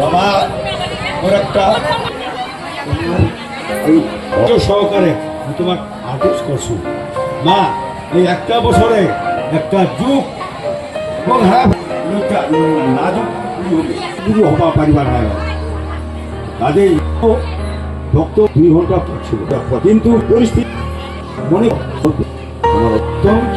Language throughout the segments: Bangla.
বাবা, ওর একটা সহকারে আমি তোমার আদেশ করছ। মা, এই একটা বছরে একটা যুগ এবং হ্যাঁ নাজুক শুরু হবা পারিবার নাই কাজেই ভক্ত দুই ঘণ্টা পড়ছিল কিন্তু পরিস্থিতি মনে আমার অত্যন্ত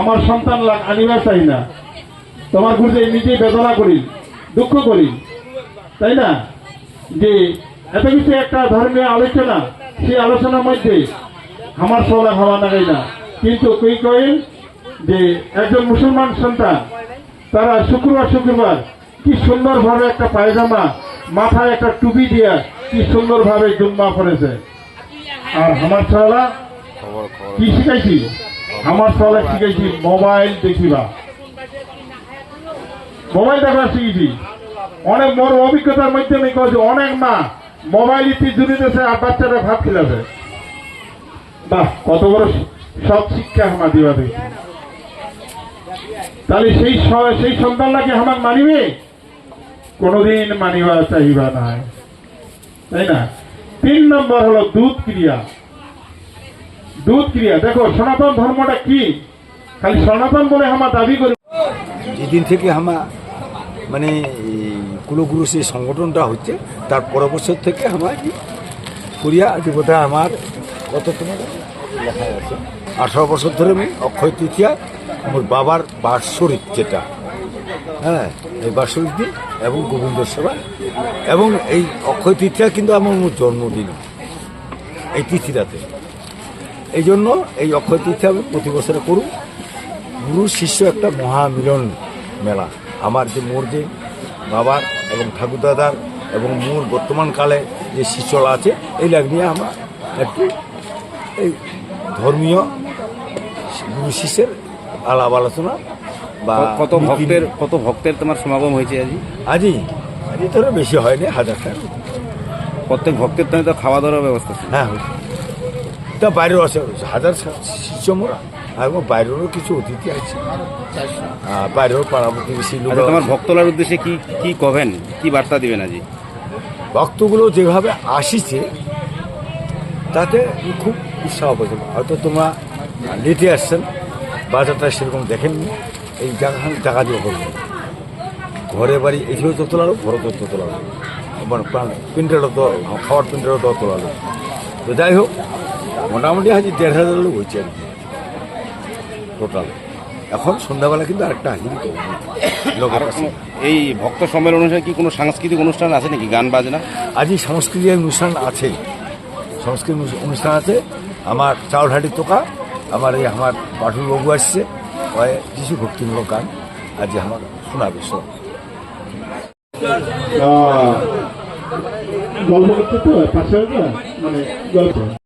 আমার সন্তান লাগ আনিবা চাই না। তোমার গুরুদেব নিজেই বেদনা করি, দুঃখ করি, তাই না? যে এত কিছু একটা ধর্মীয় আলোচনা, সেই আলোচনার মধ্যে আমার সবাই হওয়া লাগাই না। কিন্তু কই কইল যে একজন মুসলমান সন্তান, তারা শুক্রবার শুক্রবার কি সুন্দরভাবে একটা পায়জামা মাথায় একটা টুপি দিয়া কি সুন্দরভাবে জুম্মা করেছে আর আমার ছলা কি শিখাইছি? আমার ছলা শিখাইছি মোবাইল দেখিবা। মোবাইল দেখা শিখেছি। অনেক বড় অভিজ্ঞতার মধ্যে আমি কছি অনেক মা মোবাইল ইতি জুড়িতেছে আর বাচ্চারা ভাত খিলাছে বাহ কত বড় সব শিক্ষা আমার দিবা দেখি তাহলে সেই সেই সন্তানটাকে আমার মানিবে? কোনোদিন মানিবা চাহিবা না তাই না? তিন নম্বর হলো দুধ ক্রিয়া। দুধ ক্রিয়া। দেখো, সনাতন ধর্মটা কি? খালি সনাতন বলে আমার দাবি করি। যেদিন থেকে আমার মানে কুলগুরু সেই সংগঠনটা হচ্ছে, তার পরের বছর থেকে আমার কোরিয়া আদি বোধহয় আমার কত তোমার লেখা আছে? আঠারো বছর ধরে আমি অক্ষয় তৃতীয়া, আমার বাবার বাৎসরিক যেটা হ্যাঁ এই বাৎসরিক দিন, এবং গোবিন্দ সেবা, এবং এই অক্ষয় তৃতীয়া কিন্তু আমার জন্মদিন, এই তিথিটাতে। এই জন্য এই অক্ষয় তৃতীয়া আমি প্রতি বছরে করুন। গুরু শিষ্য একটা মহামিলন মেলা। আমার যে মোর যে বাবার এবং ঠাকুরদাদার এবং মোর বর্তমানকালে যে শিষ্যরা আছে এই লাগ নিয়ে আমরা একটু এই ধর্মীয় গুরু শিষ্যের আলাপ আলোচনা বা কত ভক্তের কত ভক্তের তোমার সমাগম হয়েছে আজ? আজই আজই তো বেশি হয়নি হাজারটা প্রত্যেক ভক্তের তো তো খাওয়া দাওয়ার ব্যবস্থা হ্যাঁ তা বাইরেও আছে। হাজার শিষ্য মোরা। আর এবং বাইরেরও কিছু অতিথি আছে। বাইরেও পাড়া প্রতিবেশী লোক আচ্ছা তোমার ভক্তলার উদ্দেশ্যে কি কি কবেন? কি বার্তা দিবেন আজি? ভক্তগুলো যেভাবে আসিছে তাতে খুব উৎসাহ পেয়েছে হয়তো তোমরা লেটে আসছেন বাজারটা সেরকম দেখেননি। এই জায়গা জায়গা দিয়ে করব ঘরে বাড়ি এগুলো তো তোলালো ঘরে তো তোলালো। মানে প্রিন্টারও তো খাওয়ার প্রিন্টারও তো তোলালো। তো যাই হোক মোটামুটি হাজি দেড় হাজার লোক হয়েছে আর কি। টোটাল এখন সন্ধ্যাবেলা কিন্তু আরেকটা হাজির লোকের কাছে। এই ভক্ত সম্মেলন অনুসারে কি কোনো সাংস্কৃতিক অনুষ্ঠান আছে নাকি? গান বাজনা? আজই সাংস্কৃতিক অনুষ্ঠান আছে। সাংস্কৃতিক অনু- অনুষ্ঠান আছে। আমার চাউলহাটি তোকা আমার এই আমার পাঠুর বাবু আসছে। ওই কিছু ভক্তিমূলক গান আজ আমার শোনাবে সব গল্প করতে তো পাশে মানে গল্প।